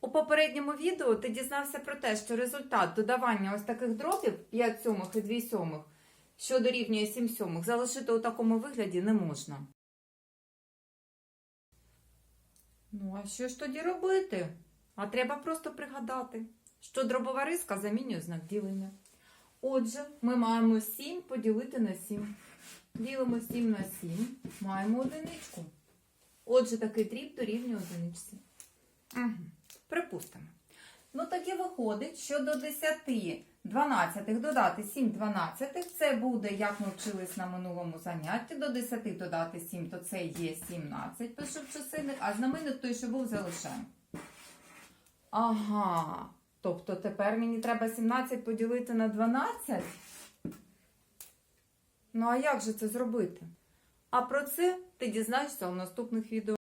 У попередньому відео ти дізнався про те, що результат додавання ось таких дробів 5 сьомих і 2 сьомих, що дорівнює 7 сьомих, залишити у такому вигляді не можна. Ну, а що ж тоді робити? А треба просто пригадати, що дробова риска замінює знак ділення. Отже, ми маємо 7 поділити на 7. Ділимо 7 на 7, маємо одиничку. Отже, такий дріб дорівнює одиничці. Угу. Припустимо. Ну, тоді виходить, що до 10 дванадцятих додати 7 дванадцятих, це буде, як ми вчились на минулому занятті, до 10 додати 7, то це є 17, пишу в чисельник, а знаменник той, що був, залишаємо. Ага, тобто тепер мені треба 17 поділити на 12? Ну, а як же це зробити? А про це ти дізнаєшся у наступних відео.